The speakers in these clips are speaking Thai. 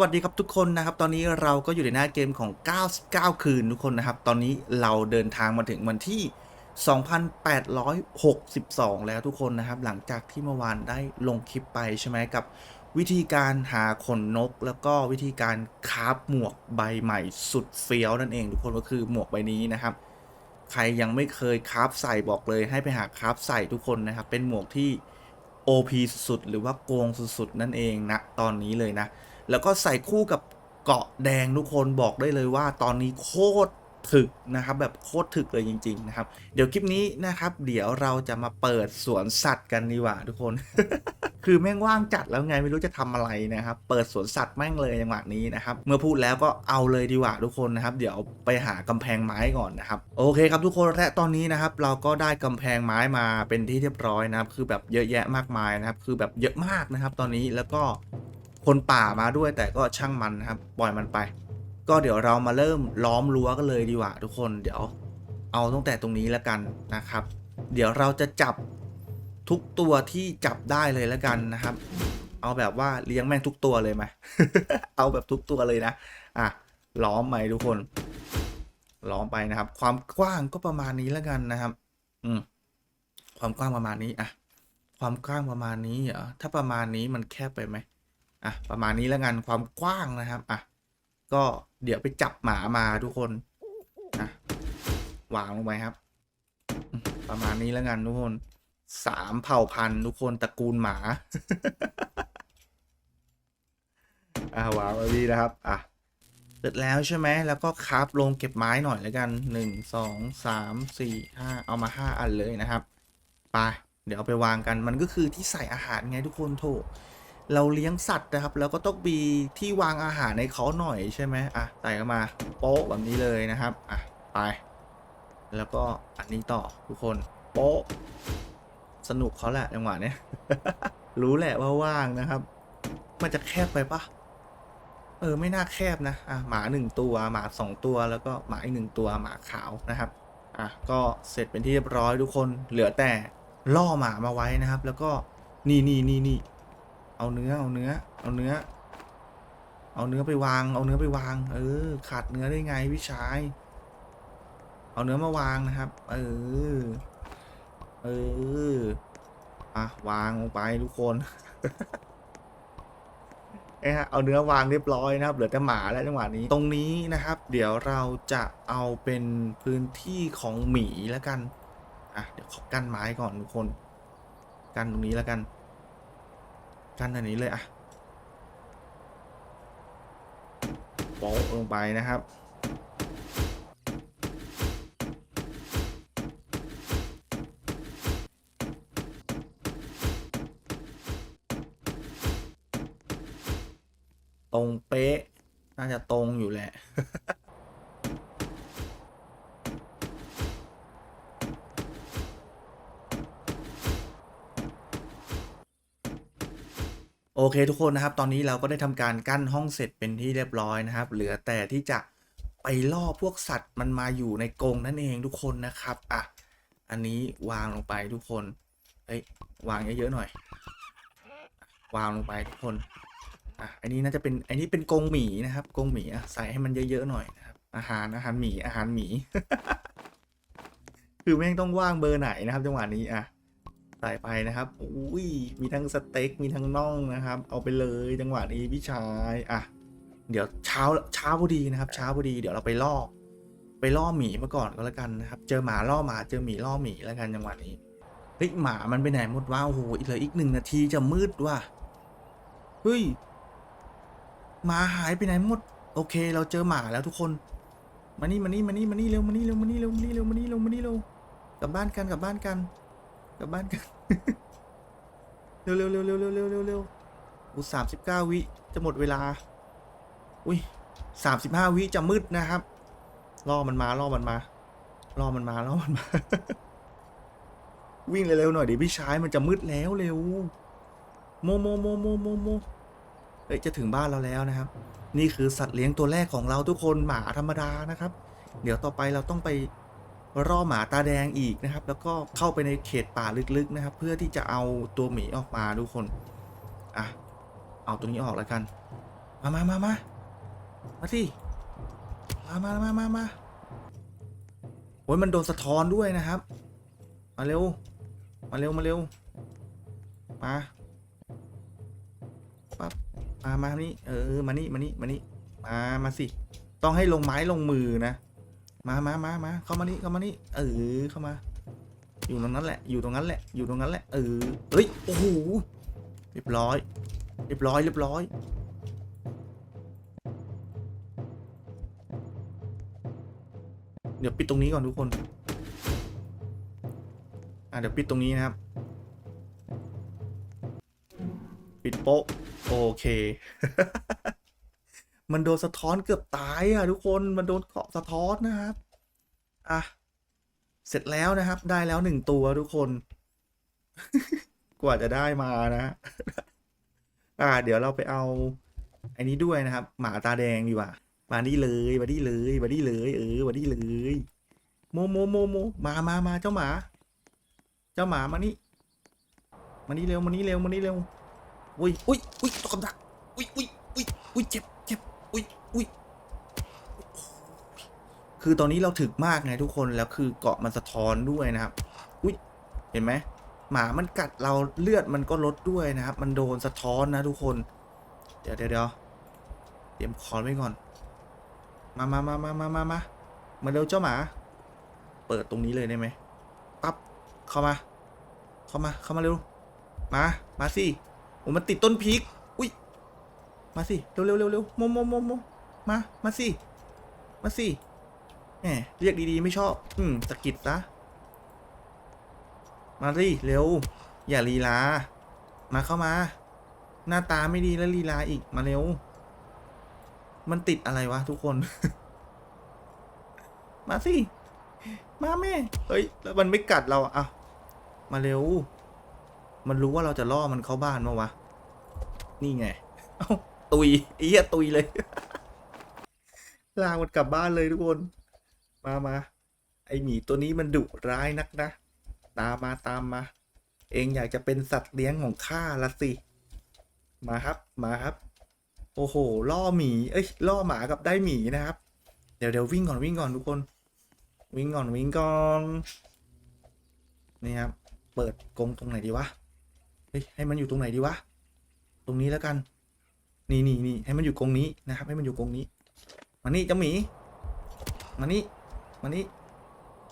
วัสดีครับทุกคนนะครับ ตอนนี้เราก็อยู่ในหน้าเกมของ 99 คืนทุกคนนะครับ ตอนนี้เราเดินทางมาถึงวันที่ 2,862 แล้วทุกคนนะครับ หลังจากที่เมื่อวานได้ลงคลิปไปใช่ไหมกับ วิธีการหาขนนก แล้วก็วิธีการคาฟหมวกใบใหม่สุดเฟี้ยวนั่นเองทุกคนก็คือหมวกใบนี้นะครับ ใครยังไม่เคยคาฟใส่บอกเลย ให้ไปหาคาฟใส่ทุกคนนะครับ เป็นหมวกที่ OP สุดๆหรือว่าโกงสุดๆนั่นเองนะตอนนี้เลยนะ แล้วก็ใส่คู่กับเกาะแดงทุกคนบอกได้เลยว่าตอนนี้โคตรถึกนะครับแบบโคตรถึกเลยจริง ๆ นะครับ เดี๋ยวคลิปนี้นะครับ เดี๋ยวเราจะมาเปิดสวนสัตว์กันดีกว่าทุกคน คือแม่งว่างจัดแล้วไงไม่รู้จะทำอะไรนะครับ เปิดสวนสัตว์แม่งเลยจังหวะนี้นะครับ เมื่อพูดแล้วก็เอาเลยดีกว่าทุกคนนะครับ เดี๋ยวไปหากำแพงไม้ก่อนนะครับ โอเคครับทุกคนและตอนนี้นะครับ เราก็ได้กำแพงไม้มาเป็นที่เรียบร้อยนะครับ คือแบบเยอะแยะมากมายนะครับ คือแบบเยอะมากนะครับ ตอนนี้แล้วก็ คนป่ามาด้วยแต่ก็ช่างมันนะครับ ปล่อยมันไป ก็เดี๋ยวเรามาเริ่มล้อมรั้วกันเลยดีกว่าทุกคนเดี๋ยวเอาตั้งแต่ตรงนี้แล้วกันนะครับ เดี๋ยวเราจะจับทุกตัวที่จับได้เลยแล้วกันนะครับ เอาแบบว่าเลี้ยงแม่งทุกตัวเลยไหมเอาแบบทุกตัวเลยนะอะล้อมไปทุกคน ล้อมไปนะครับ ความกว้างก็ประมาณนี้แล้วกันนะครับ อืมความกว้างประมาณนี้อะความกว้างประมาณนี้เหรอถ้าประมาณนี้มันแคบไปไหม อะประมาณนี้แล้วกันความกว้างนะครับอะก็เดี๋ยวไปจับหมามาทุกคนอะวางลงไปครับ ประมาณนี้แล้วกันทุกคนสามเผ่าพันธุ์ทุกคนตระกูลหมาอ่าวางไว้ดีนะครับอะเสร็จแล้วใช่ไหมแล้วก็คราฟลงเก็บไม้หน่อยแล้วกันหนึ่งสองสามสี่ห้าเอามาห้าอันเลยนะครับไปเดี๋ยวเอาไปวางกันมันก็คือที่ใส่อาหารไงทุกคนโถ เราเลี้ยงสัตว์นะครับแล้วก็ต้องมีที่วางอาหารในเขาหน่อยใช่ไหมอะใส่เข้ามาโป๊ะแบบนี้เลยนะครับอะไป แล้วก็อันนี้ต่อทุกคนโป๊ะสนุกเขาแหละจังหวะเนี้ยรู้แหละว่าว่างนะครับ มันจะแคบไปปะเออไม่น่าแคบนะอะหมาหนึ่งตัวหมาสองตัวแล้วก็หมาอีกหนึ่งตัวหมาขาวนะครับอะก็เสร็จเป็นที่เรียบร้อยทุกคนเหลือแต่ล่อหมามาไว้นะครับ แล้วก็นี่นี่นี่นี่ เอาเนื้อเอาเนื้อ เอาเนื้อ เอาเนื้อไปวาง เอาเนื้อไปวาง เออ ขาดเนื้อได้ไงพี่ชาย เอาเนื้อมาวางนะครับ เออ เอออะวางลงไปทุกคนเอ้ฮะเอาเนื้อวางเรียบร้อยนะครับ เหลือแต่หมาแล้วจังหวะนี้ ตรงนี้นะครับ เดี๋ยวเราจะเอาเป็นพื้นที่ของหมีแล้วกัน อะ เดี๋ยวขอกั้นไม้ก่อนทุกคน กั้นตรงนี้แล้วกัน กันอันนี้เลยอะโป๊ะลงไปนะครับ ตรงเป๊ะ น่าจะตรงอยู่แหละ อเคทุกคนนะครับ ตอนนี้เราก็ได้ทำการกั้นห้องเสร็จเป็นที่เรียบร้อยนะครับ เหลือแต่ที่จะไปล่อพวกสัตว์มันมาอยู่ในกรงนั่นเองทุกคนนะครับอะอันนี้วางลงไปทุกคนเอ้ยวางเยอะๆหน่อย วางลงไปทุกคนอะอันนี้น่าจะเป็นอันนี้เป็นกรงหมีนะครับกรงหมีอะใส่ให้มันเยอะๆหน่อยนะครับอาหารอาหารหมีอาหารหมี คือแม่งต้องว่างเบอร์ไหนนะครับ จังหวะนี้อะ ใส่ไปนะครับอุ้ยมีทั้งสเต็กมีทั้งน่องนะครับ เอาไปเลยจังหวะนี้พี่ชายอะเดี๋ยวเช้าเช้าพอดีนะครับ เช้าพอดีเดี๋ยวเราไปล่อไปล่อหมีมาก่อนก็แล้วกันนะครับ เจอหมาล่อหมาเจอหมีล่อหมีแล้วกันจังหวะนี้เฮ้ยหมามันไปไหนหมดวะโอ้โหเหลืออีกหนึ่งนาทีจะมืดว่ะเฮ้ยหมาหายไปไหนหมด โอเค เราเจอหมาแล้วทุกคนมานี่มานี่มานี่มานี่เร็วมานี่เร็วมานี่เร็วมานี่เร็วมานี่เร็วมานี่เร็วกลับบ้านกันกลับบ้านกัน กลับบ้านกันเร็วเร็วเร็วเร็วเร็วเร็วเร็วเร็วอู้สามสิบเก้าวิจะหมดเวลา อุ้ยสามสิบห้าวิจะมืดนะครับล่อมันมาล่อมันมาล่อมันมาล่อมันมา วิ่งเร็วๆหน่อยดิพี่ชายมันจะมืดแล้วเร็วโมโมโมโมโมโมเอ้ยจะถึงบ้านเราแล้วนะครับ นี่คือสัตว์เลี้ยงตัวแรกของเราทุกคนหมาธรรมดานะครับ เดี๋ยวต่อไปเราต้องไป รอหมาตาแดงอีกนะครับ แล้วก็เข้าไปในเขตป่าลึกๆนะครับ เพื่อที่จะเอาตัวหมีออกมาทุกคนอะเอาตัวนี้ออกแล้วกัน มามามามามาสิมามามามามาโอ้ยมันโดนสะท้อนด้วยนะครับ มาเร็ว มาเร็ว มาเร็ว มาปั๊บมามานี่ เออ มานี่ มานี่ มานี่ มา มาสิ ต้องให้ลงไม้ลงมือนะ มามามามาเข้ามานี่เข้ามานี่เออเข้ามา อยู่ตรงนั้นแหละ อยู่ตรงนั้นแหละ อยู่ตรงนั้นแหละ เออเฮ้ย โอ้โห เรียบร้อย เรียบร้อย เรียบร้อย เดี๋ยวปิดตรงนี้ก่อนทุกคน อะเดี๋ยวปิดตรงนี้นะครับ ปิดโป๊ะ โอเค มันโดนสะท้อนเกือบตายอะทุกคนมันโดนเกาะสะท้อนนะครับอะเสร็จแล้วนะครับ ได้แล้วหนึ่งตัวทุกคน กว่าจะได้มานะ อ่า เดี๋ยวเราไปเอา อันนี้ด้วยนะครับ หมาตาแดงดีกว่ามานี่เลยมานี่เลยมานี่เลยเออมานี่เลยโมโมโมโมมามามาเจ้าหมา เจ้าหมามานี่มานี่เร็วมานี่เร็วมานี่เร็วอุ้ยอุ้ยอุ้ยตกกับดักอุ้ยอุ้ยอุ้ยอุ้ยเจ็บเจ็บ อุ้ยอุ้ยคือตอนนี้เราถึกมากไงทุกคนแล้วคือเกาะมันสะท้อนด้วยนะครับอุ้ยเห็นไหมหมามันกัดเราเลือดมันก็ลดด้วยนะครับ มันโดนสะท้อนนะทุกคน เดี๋ยวเดี๋ยวเดี๋ยวเตรียมคอนไว้ก่อน มามามามามามามามาเร็วเจ้าหมา เปิดตรงนี้เลยได้ไหมปั๊บเข้ามา เข้ามาเข้ามาเร็ว มา มาสิโอ้มันติดต้นพริก มาสิ เร็วเร็วเร็วเร็วโมโมโมโมมา มาสิ มาสิแหมเรียกดีๆ ไม่ชอบ อืมสะกิดซะ มาสิเร็ว อย่าลีลา มาเข้ามา หน้าตาไม่ดีแล้วลีลาอีก มาเร็ว มันติดอะไรวะทุกคน มาสิ มาแม่ เฮ้ย แล้วมันไม่กัดเราอะอะ มาเร็ว มันรู้ว่าเราจะล่อมันเข้าบ้านมาวะ นี่ไง เอ้า ตุยไอ้เหี้ยตุยเลย ลากมันกลับบ้านเลยทุกคน มามาไอหมีตัวนี้มันดุร้ายนักนะ ตามมาตามมา เองอยากจะเป็นสัตว์เลี้ยงของข้าละสิ มาครับมาครับ โอ้โห ล่อหมี เอ้ย ล่อหมากับได้หมีนะครับ เดี๋ยวเดี๋ยววิ่งก่อนวิ่งก่อนทุกคน วิ่งก่อนวิ่งก่อน นี่ครับ เปิดกรงตรงไหนดีวะ เฮ้ยให้มันอยู่ตรงไหนดีวะ ตรงนี้แล้วกัน นี่นี่นี่ให้มันอยู่กรงนี้นะครับ ให้มันอยู่กรงนี้ มานี่เจ้าหมี มานี่ มานี่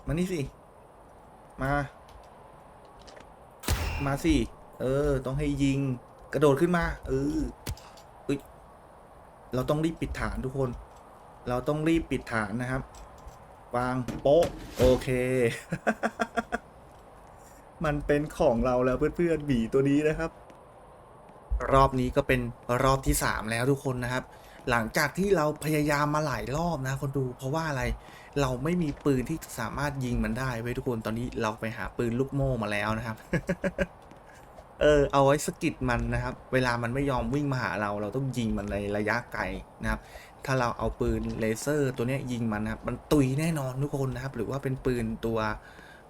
มานี่สิ มา มาสิ เออ ต้องให้ยิง กระโดดขึ้นมา เออเอ้ยเราต้องรีบปิดฐานทุกคน เราต้องรีบปิดฐานนะครับ วางโป๊ะ โอเค มันเป็นของเราแล้วเพื่อนๆหมีตัวนี้นะครับ รอบนี้ก็เป็นรอบที่สามแล้วทุกคนนะครับ หลังจากที่เราพยายามมาหลายรอบนะคนดู เพราะว่าอะไรเราไม่มีปืนที่สามารถยิงมันได้ไว้ยทุกคนตอนนี้เราไปหาปืนลูกโม่มาแล้วนะครับ เออเอาไว้สะกิดมันนะครับ เวลามันไม่ยอมวิ่งมาหาเรา เราต้องยิงมันในระยะไกลนะครับ ถ้าเราเอาปืนเลเซอร์ตัวนี้ยยิงมันนะครับมันตุยแน่นอนทุกคนนะครับ หรือว่าเป็นปืนตัว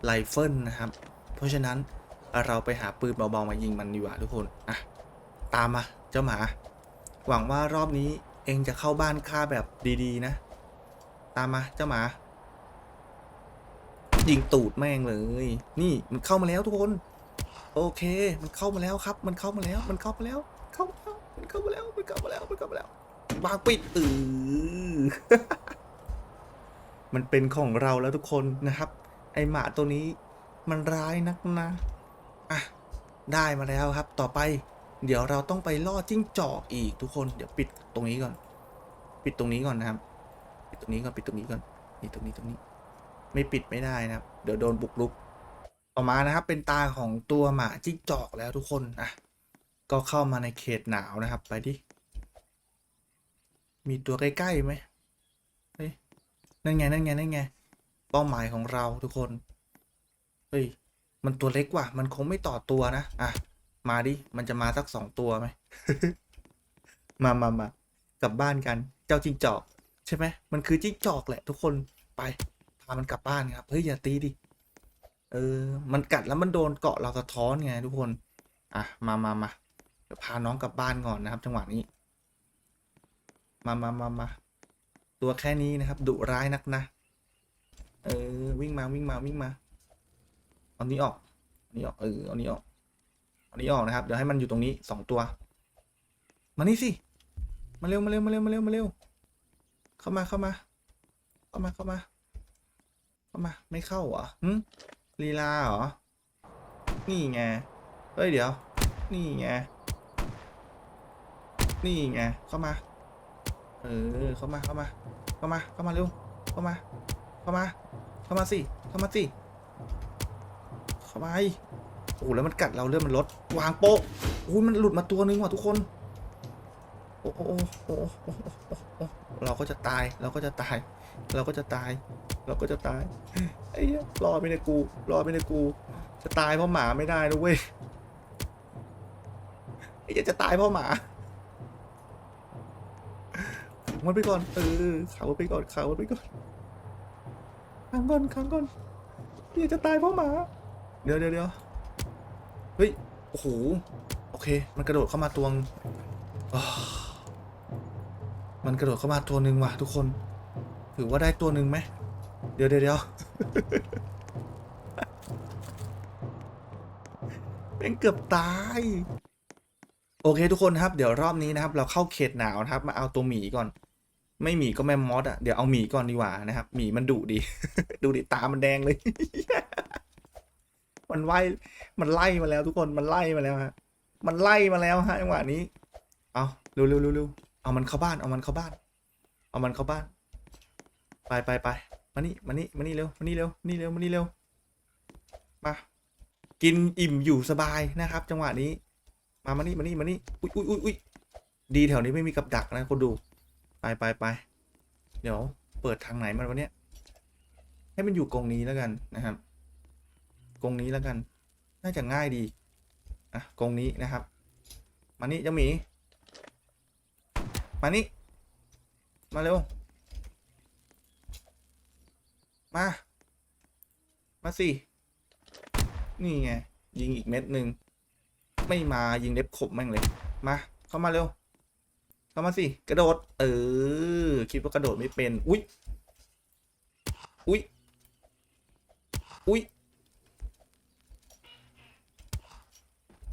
ไรเฟิลนะครับ เพราะฉะนั้นเราไปหาปืนเบาๆมายิงมันดีกว่าทุกคนอะ ตามมาเจ้าหมา หวังว่ารอบนี้เองจะเข้าบ้านข้าแบบดีๆ นะ ตามมาเจ้าหมายิงตูดแม่งเลย นี่มันเข้ามาแล้วทุกคน โอเค มันเข้ามาแล้วครับ มันเข้ามาแล้ว มันเข้ามาแล้ว เข้ามาแล้วมันเข้ามาแล้ว มันเข้ามาแล้ว มันเข้ามาแล้ววางปิดอือมันเป็นของเราแล้วทุกคนนะครับ ไอหมาตัวนี้ มันร้ายนักนะ อะ ได้มาแล้วครับ ต่อไป เดี๋ยวเราต้องไปล่อจิ้งจอกอีกทุกคน เดี๋ยวปิดตรงนี้ก่อน ปิดตรงนี้ก่อนนะครับ ปิดตรงนี้ก่อน ปิดตรงนี้ก่อน นี่ตรงนี้ตรงนี้ ไม่ปิดไม่ได้นะครับ เดี๋ยวโดนบุกรุก ต่อมานะครับ เป็นตาของตัวหมาจิ้งจอกแล้วทุกคนอะก็เข้ามาในเขตหนาวนะครับ ไปดิ มีตัวใกล้ๆไหมเฮ้ย นั่นไง นั่นไง นั่นไง เป้าหมายของเราทุกคน เฮ้ย มันตัวเล็กว่ะ มันคงไม่ต่อตัวนะ อะ มาดิ มันจะมาสักสองตัวไหม มามา มากลับบ้านกัน เจ้าจิ้งจอก ใช่ไหม มันคือจิ้งจอกแหละ ทุกคน ไป พามันกลับบ้านครับ เฮ้ย อย่าตีดิ เออ มันกัดแล้วมันโดนเกาะเราสะท้อนไงทุกคน อะ มามามาเดี๋ยวพาน้องกลับบ้านก่อนนะครับ จังหวะนี้ มามามามา ตัวแค่นี้นะครับ ดุร้ายนักนะ เออ วิ่งมา วิ่งมา วิ่งมา เอานี้ออกเอานี้ออก เออ เอานี้ออก อานี้ออกนะครับ เดี๋ยวให้มันอยู่ตรงนี้สองตัว มานี่สิ มาเร็วมาเร็วมาเร็วมาเร็วมาเร็ว เข้ามาเข้ามา เข้ามาเข้ามา เข้ามา ไม่เข้าเหรอหึลีลาเหรอ นี่ไง เฮ้ยเดี๋ยว นี่ไง นี่ไง เข้ามา เออ เข้ามาเข้ามา เข้ามา เข้ามาเร็ว เข้ามา เข้ามา เข้ามาสิ เข้ามาสิ เข้ามาไอ้ โอ้โหแล้วมันกัดเราเลือดมันลดวางโป๊ะโอ้ยมันหลุดมาตัวนึงว่ะทุกคน โอ้โหโอ้โหโอ้โอ้โอ้เราก็จะตายเราก็จะตาย เราก็จะตาย เราก็จะตายไอ้ยรอไปในกู รอไปในกู จะตายเพราะหมาไม่ได้นะเว้ยไอ้ยจะตายเพราะหมามันไปก่อนเออขังมันไปก่อนขังมันไปก่อนขังก่อนขังก่อนเหี้ยจะตายเพราะหมา เดี๋ยวเดี๋ยวเดี๋ยว ฮ้ย โอ้โห โอเค มันกระโดดเข้ามาตัวงมันกระโดดเข้ามาตัวหนึ่งว่ะทุกคน ถือว่าได้ตัวหนึ่งไหม เดี๋ยวเดี๋ยวเดี๋ยวเป็นเกือบตาย โอเคทุกคนครับ เดี๋ยวรอบนี้นะครับ เราเข้าเขตหนาวนะครับ มาเอาตัวหมีก่อน ไม่หมีก็แมมมอสอะ เดี๋ยวเอาหมีก่อนดีกว่านะครับ หมีมันดุดี ดูดิตามันแดงเลย มันไล่มันไล่มาแล้วทุกคนมันไล่มาแล้วฮะมันไล่มาแล้วฮะจังหวะนี้ เอาเร็วเร็วเร็วเร็วเอามันเข้าบ้านเอามันเข้าบ้าน เอามันเข้าบ้าน ไปไปไปมานี่มานี่มานี่เร็วมานี่เร็วมานี่เร็วมานี่เร็วมากินอิ่มอยู่สบายนะครับ จังหวะนี้ มามานี่มานี่มานี่อุ้ยอุ้ยอุ้ยอุ้ยดีแถวนี้ไม่มีกับดักนะคนดูไปไปไปเดี๋ยว เปิดทางไหนมันวะเนี้ยให้มันอยู่กรงนี้แล้วกันนะครับ กรงนี้แล้วกัน น่าจะง่ายดี อะกรงนี้นะครับ มานี่เจ้าหมี มานี่ มาเร็ว มา มาสิ นี่ไง ยิงอีกเม็ดหนึ่ง ไม่มายิงเล็บขบแม่งเลย มา เข้ามาเร็ว เข้ามาสิ กระโดด เออ คิดว่ากระโดดไม่เป็น อุ๊ย อุ๊ย อุ๊ย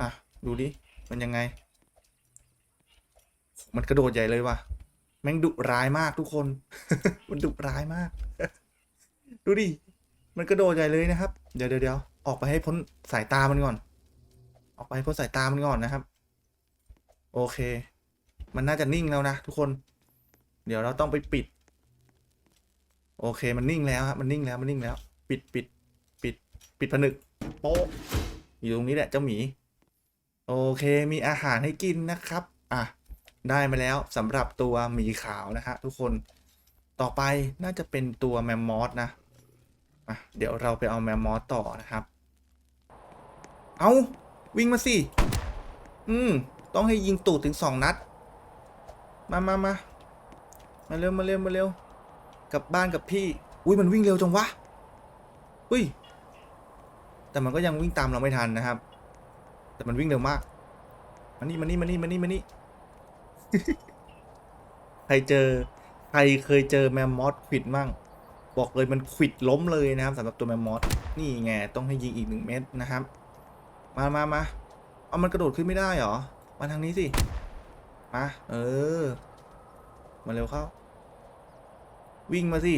อะ ดูดิ มันยังไง มันกระโดดใหญ่เลยว่ะ แม่งดุร้ายมากทุกคน มันดุร้ายมาก ดูดิ มันกระโดดใหญ่เลยนะครับ เดี๋ยวเดี๋ยวออกไปให้พ้นสายตามันก่อน ออกไปให้พ้นสายตามันก่อนนะครับ โอเค มันน่าจะนิ่งแล้วนะทุกคน เดี๋ยวเราต้องไปปิด โอเค มันนิ่งแล้วครับ มันนิ่งแล้ว มันนิ่งแล้ว ปิดปิด ปิด ปิดผนึก โป๊ะอยู่ตรงนี้แหละเจ้าหมี โอเคมีอาหารให้กินนะครับ อะ ได้มาแล้วสำหรับตัวหมีขาวนะฮะทุกคนต่อไปน่าจะเป็นตัวแมมมอสนะอะเดี๋ยวเราไปเอาแมมมอสต่อนะครับ เอาวิ่งมาสิ อืม ต้องให้ยิงตูดถึงสองนัด มามามามาเร็วมาเร็วมาเร็วกลับบ้านกับพี่ อุ้ยมันวิ่งเร็วจังวะ อุ้ย แต่มันก็ยังวิ่งตามเราไม่ทันนะครับ แต่มันวิ่งเร็วมากมานี่มานี่มานี่มานี่มานี่ ใครเจอ ใครเคยเจอแมมมอสควิดมั่ง บอกเลยมันควิดล้มเลยนะครับสำหรับตัวแมมมอสนี่ไงต้องให้ยิงอีกหนึ่งเม็ดนะครับ มามามาเอามันกระโดดขึ้นไม่ได้เหรอ มาทางนี้สิ มา เออ มาเร็วเข้า วิ่งมาสิ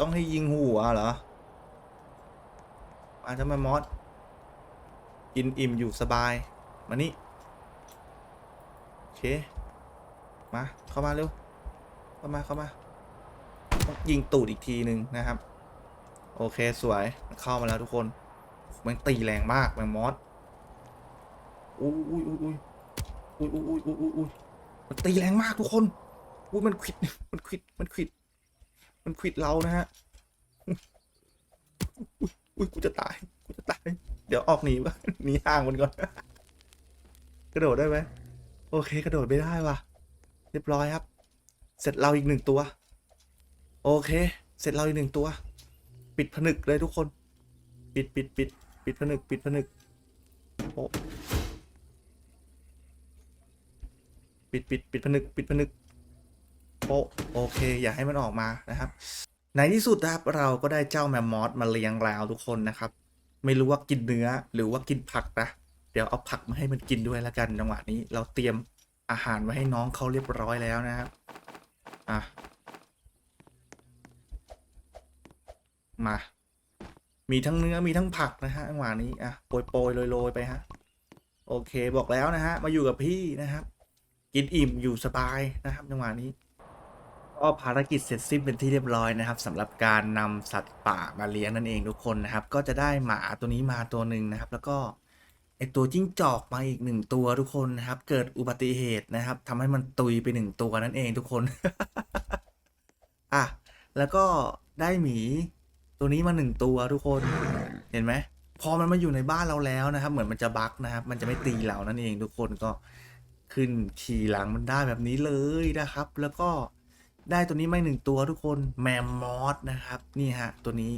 ต้องให้ยิงหัวเหรอมาทำไมมอส กินอิ่มอยู่สบาย มานี่ โอเค มา เข้ามาเร็ว เข้ามา เข้ามา ต้องยิงตูดอีกทีหนึ่งนะครับ โอเคสวย เข้ามาแล้วทุกคน มันตีแรงมากแมงมอสอุ้ยอุ้ยอุ้ยอุ้ยอุ้ยอุ้ยอุ้ยอุ้ยอุ้ยมันตีแรงมากทุกคนอุ้ยมันควิด มันควิด มันควิด มันควิดเรานะฮะ อุ้ยอุ้ยกูจะตาย กูจะตาย เดี๋ยวออกหนีวะหนีห่างมันก่อนกระโดดได้ไหมโอเค กระโดดไม่ได้ว่ะ เรียบร้อยครับ เสร็จเราอีกหนึ่งตัว โอเค เสร็จเราอีกหนึ่งตัว ปิดผนึกเลยทุกคน ปิดปิดปิดปิดผนึก ปิดผนึกโป๊ะปิดปิดปิดผนึก ปิดผนึกโป๊ะโอเค อย่าให้มันออกมานะครับในที่สุดนะครับเราก็ได้เจ้าแมมมอสมาเลี้ยงแล้วทุกคนนะครับ ไม่รู้ว่ากินเนื้อหรือว่ากินผักนะเดี๋ยวเอาผักมาให้มันกินด้วยแล้วกันจังหวะนี้เราเตรียมอาหารไว้ให้น้องเขาเรียบร้อยแล้วนะครับอะมา มีทั้งเนื้อมีทั้งผักนะฮะจังหวะนี้อะโปรยโปรยโรยโรยไปฮะโอเคบอกแล้วนะฮะมาอยู่กับพี่นะครับ กินอิ่มอยู่สบายนะครับจังหวะนี้ ก็ภารกิจเสร็จสิ้นเป็นที่เรียบร้อยนะครับสำหรับการนำสัตว์ป่ามาเลี้ยงนั่นเองทุกคนนะครับ ก็จะได้หมาตัวนี้มาตัวหนึ่งนะครับ แล้วก็ไอตัวจิ้งจอกมาอีกหนึ่งตัวทุกคนนะครับ เกิดอุบัติเหตุนะครับทำให้มันตุยไปหนึ่งตัวนั่นเองทุกคนอะแล้วก็ได้หมีตัวนี้มาหนึ่งตัวทุกคนเห็นไหมพอมันมาอยู่ในบ้านเราแล้วนะครับ เหมือนมันจะบั๊กนะครับ มันจะไม่ตีเรานั่นเองทุกคนก็ขึ้นขี่หลังมันได้แบบนี้เลยนะครับ แล้วก็ ได้ตัวนี้ไม่หนึ่งตัวทุกคนแมมมอสนะครับ นี่ฮะ ตัวนี้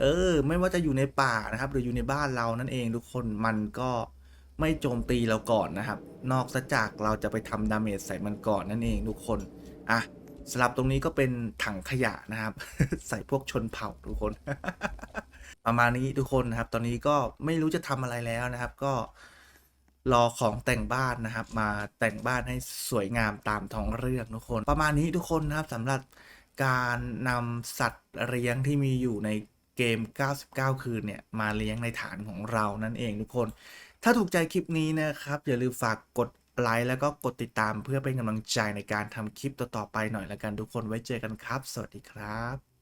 เออ ไม่ว่าจะอยู่ในป่านะครับ หรืออยู่ในบ้านเรานั่นเองทุกคนมันก็ไม่โจมตีเราก่อนนะครับ นอกจากเราจะไปทำดาเมจใส่มันก่อนนั่นเองทุกคนอะสลับตรงนี้ก็เป็นถังขยะนะครับ ใส่พวกชนเผ่าทุกคน ประมาณนี้ทุกคนนะครับ ตอนนี้ก็ไม่รู้จะทำอะไรแล้วนะครับ ก็ รอของแต่งบ้านนะครับ มาแต่งบ้านให้สวยงามตามท้องเรื่องทุกคน ประมาณนี้ทุกคนนะครับสำหรับการนำสัตว์เลี้ยงที่มีอยู่ในเกม 99 คืนเนี่ย มาเลี้ยงในฐานของเรานั่นเองทุกคน ถ้าถูกใจคลิปนี้นะครับ อย่าลืมฝากกดไลค์แล้วก็กดติดตามเพื่อเป็นกำลังใจในการทำคลิปต่อๆไปหน่อยละกันทุกคนไว้เจอกันครับ สวัสดีครับ